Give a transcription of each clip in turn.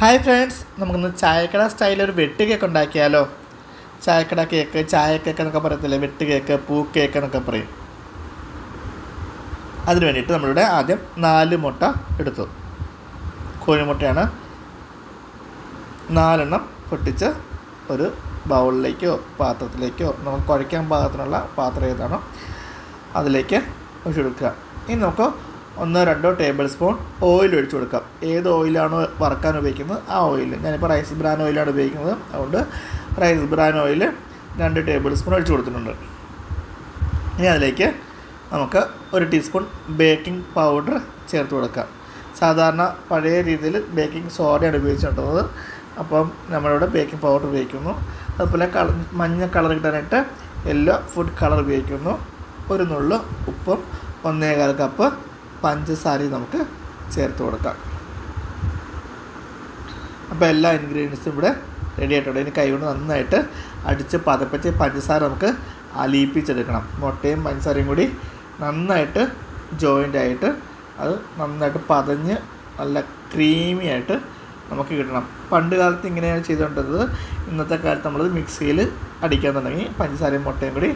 Hi friends നമുക്കിന്ന് ചായക്കട സ്റ്റൈലിൽ ഒരു വെട്ട് കേക്ക് ഉണ്ടാക്കിയാലോ? ചായക്കട കേക്ക് ചായ കേക്ക് എന്നൊക്കെ പറയത്തില്ലേ? വെട്ട് കേക്ക് പൂ കേക്ക് എന്നൊക്കെ പറയും. അതിന് വേണ്ടിയിട്ട് നമ്മളിവിടെ ആദ്യം നാല് മുട്ട എടുത്തു. കോഴിമുട്ടയാണ് നാലെണ്ണം പൊട്ടിച്ച് ഒരു ബൗളിലേക്കോ പാത്രത്തിലേക്കോ നമുക്ക് കുഴയ്ക്കാൻ പാകത്തിനുള്ള പാത്രം ഏതാണോ അതിലേക്ക് ഒഴിച്ചെടുക്കുക ഇനി നമുക്ക് ഒന്നോ രണ്ടോ ടേബിൾ സ്പൂൺ ഓയിൽ ഒഴിച്ചു കൊടുക്കാം. ഏത് ഓയിലാണോ വറക്കാൻ ഉപയോഗിക്കുന്നത് ആ ഓയിൽ ഞാനിപ്പോൾ റൈസ് ബ്രാൻ ഓയിലാണ് ഉപയോഗിക്കുന്നത്. അതുകൊണ്ട് റൈസ് ബ്രാൻ ഓയിൽ രണ്ട് ടേബിൾ സ്പൂൺ ഒഴിച്ചു കൊടുത്തിട്ടുണ്ട്. ഇനി അതിലേക്ക് നമുക്ക് ഒരു ടീസ്പൂൺ ബേക്കിംഗ് പൗഡർ ചേർത്ത് കൊടുക്കാം. സാധാരണ പഴയ രീതിയിൽ ബേക്കിംഗ് സോഡയാണ് ഉപയോഗിച്ചിട്ടുള്ളത്. അപ്പം നമ്മളിവിടെ ബേക്കിംഗ് പൗഡർ ഉപയോഗിക്കുന്നു. അതുപോലെ കളർ മഞ്ഞ കളർ കിട്ടാനായിട്ട് യെല്ലോ ഫുഡ് കളർ ഉപയോഗിക്കുന്നു. ഒരു നുള്ളു ഉപ്പും ഒന്നേകാൽ കപ്പ് പഞ്ചസാരയും നമുക്ക് ചേർത്ത് കൊടുക്കാം. അപ്പോൾ എല്ലാ ഇൻഗ്രീഡിയൻസും ഇവിടെ റെഡി ആയിട്ടുണ്ട്. ഇനി കൈകൊണ്ട് നന്നായിട്ട് അടിച്ച് പതപ്പിച്ച് പഞ്ചസാര നമുക്ക് അലിയിപ്പിച്ചെടുക്കണം. മുട്ടയും പഞ്ചസാരയും കൂടി നന്നായിട്ട് ജോയിന്റ് ആയിട്ട് അത് നന്നായിട്ട് പതഞ്ഞ് നല്ല ക്രീമി ആയിട്ട് നമുക്ക് കിട്ടണം. പണ്ട് കാലത്ത് ഇങ്ങനെയാണ് ചെയ്തുകൊണ്ടിരുന്നത്. ഇന്നത്തെ കാലത്ത് നമ്മളത് മിക്സിയിൽ അടിക്കാൻ തുടങ്ങി പഞ്ചസാരയും മുട്ടയും കൂടി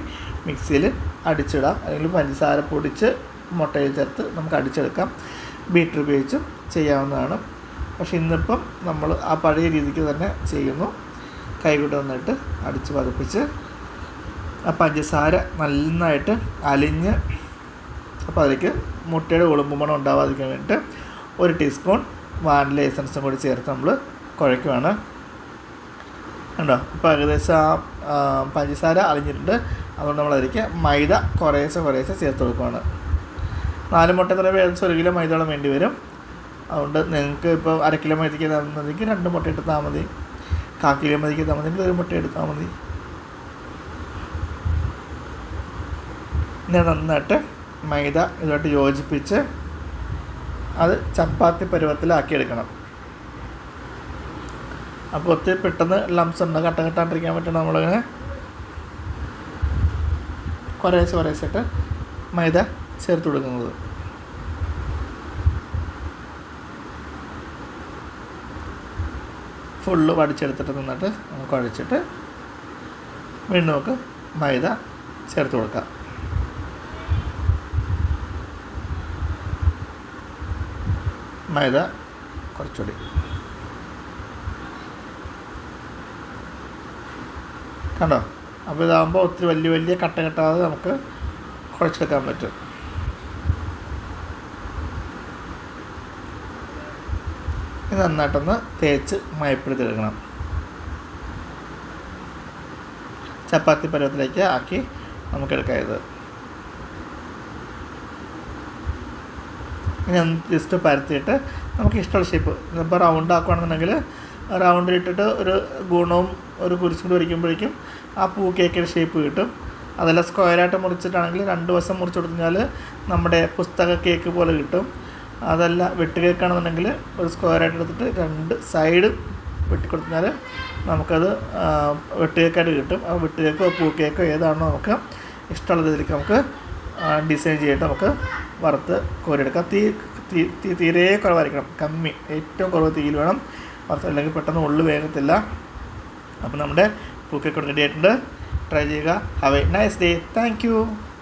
മിക്സിയിൽ അടിച്ചിടാം. അല്ലെങ്കിൽ പഞ്ചസാര പൊടിച്ച് മുട്ടയിൽ ചേർത്ത് നമുക്ക് അടിച്ചെടുക്കാം. ബീറ്റർ ഉപയോഗിച്ചും ചെയ്യാവുന്നതാണ്. പക്ഷേ ഇന്നിപ്പം നമ്മൾ ആ പഴയ രീതിക്ക് തന്നെ ചെയ്യുന്നു. കൈകൊണ്ട് വന്നിട്ട് അടിച്ച് പതിപ്പിച്ച് ആ പഞ്ചസാര നന്നായിട്ട് അലിഞ്ഞ് അപ്പോൾ അതിലേക്ക് മുട്ടയുടെ ഉളുമ്പ് മണം ഉണ്ടാവാതിരിക്കാൻ വേണ്ടിയിട്ട് ഒരു ടീസ്പൂൺ വാനില എസൻസും കൂടി ചേർത്ത് നമ്മൾ കുഴയ്ക്കുവാണ്. കണ്ടോ? അപ്പോൾ ഏകദേശം ആ പഞ്ചസാര അലിഞ്ഞിട്ടുണ്ട്. അതുകൊണ്ട് നമ്മളതിലേക്ക് മൈദ കുറേശ്ശെ കുറേശ്ശെ ചേർത്ത് കൊടുക്കുകയാണ് നാല് മുട്ട തല ഏകദേശം ഒരു കിലോ മൈദോളം വേണ്ടി വരും. അതുകൊണ്ട് നിങ്ങൾക്ക് ഇപ്പോൾ അര കിലോ മൈദയ്ക്ക് തന്നെങ്കിൽ രണ്ട് മുട്ട എടുത്താൽ മതി. കാ കിലോ മതിക്ക് ഒരു മുട്ട എടുത്താൽ മതി. ഇനി നന്നായിട്ട് മൈദ ഇതുമായിട്ട് യോജിപ്പിച്ച് അത് ചപ്പാത്തി പരുവത്തിലാക്കി എടുക്കണം അപ്പോൾ ഒത്തിരി പെട്ടെന്ന് ലംസ് ഉണ്ട്? കട്ട കെട്ടാണ്ടിരിക്കാൻ പറ്റണം നമ്മളിങ്ങനെ? കുറേശ്ശെ കുറേശ്ശായിട്ട് മൈദ ചേർത്ത് കൊടുക്കുന്നത്. ഫുള്ള് വടിച്ചെടുത്തിട്ട് നിന്നിട്ട് കുഴച്ചിട്ട് വീണ്ടും നമുക്ക് മൈദ ചേർത്ത് കൊടുക്കാം. മൈദ കുറച്ചുകൂടി. കണ്ടോ? അപ്പോൾ ഇതാകുമ്പോൾ ഒത്തിരി വലിയ വലിയ കട്ട കെട്ടാതെ നമുക്ക് കുഴച്ചെടുക്കാൻ പറ്റും. ഇത് നന്നായിട്ടൊന്ന് തേച്ച് മയപ്പെടുത്തിയെടുക്കണം. ചപ്പാത്തി പരുവത്തിലേക്ക് ആക്കി നമുക്ക് എടുക്കാം ഇത് ഇനി ഒന്ന് ജസ്റ്റ് പരത്തിയിട്ട് നമുക്ക് ഇഷ്ടമുള്ള ഷേപ്പ് ഇപ്പോൾ റൗണ്ട് ആക്കുകയാണെന്നുണ്ടെങ്കിൽ റൗണ്ടിലിട്ടിട്ട് ഒരു ഗുണവും ഒരു കുരിശും കൂടി വരയ്ക്കുമ്പോഴേക്കും ആ പൂ കേക്കിന്റെ ഷേപ്പ് കിട്ടും. അതെല്ലാം സ്ക്വയറായിട്ട് മുറിച്ചിട്ടാണെങ്കിൽ രണ്ട് വശം മുറിച്ച് കഴിഞ്ഞാൽ നമ്മുടെ പുസ്തക കേക്ക് പോലെ കിട്ടും. അതല്ല വെട്ടുകേക്കാണെന്നുണ്ടെങ്കിൽ ഒരു സ്ക്വയറായിട്ട് എടുത്തിട്ട് രണ്ട് സൈഡ് വെട്ടിക്കൊടുത്താൽ നമുക്കത് വെട്ടുകേക്കായിട്ട് കിട്ടും. ആ വെട്ടുകേക്കോ പൂ കേക്കോ ഏതാണോ നമുക്ക് ഇഷ്ടമുള്ള രീതിയിലേക്ക് നമുക്ക് ഡിസൈൻ ചെയ്തിട്ട് നമുക്ക് വറുത്ത് കോരിയെടുക്കാം. തീ തീ തീരെ കുറവായിരിക്കണം. കമ്മി. ഏറ്റവും കുറവ് തീയിൽ വേണം വറുത്ത്. അല്ലെങ്കിൽ പെട്ടെന്ന് ഉള്ളു വേഗത്തില്ല അപ്പോൾ നമ്മുടെ പൂക്കേക്ക് റെഡി ആയിട്ടുണ്ട്. ട്രൈ ചെയ്യുക. Have a nice day thank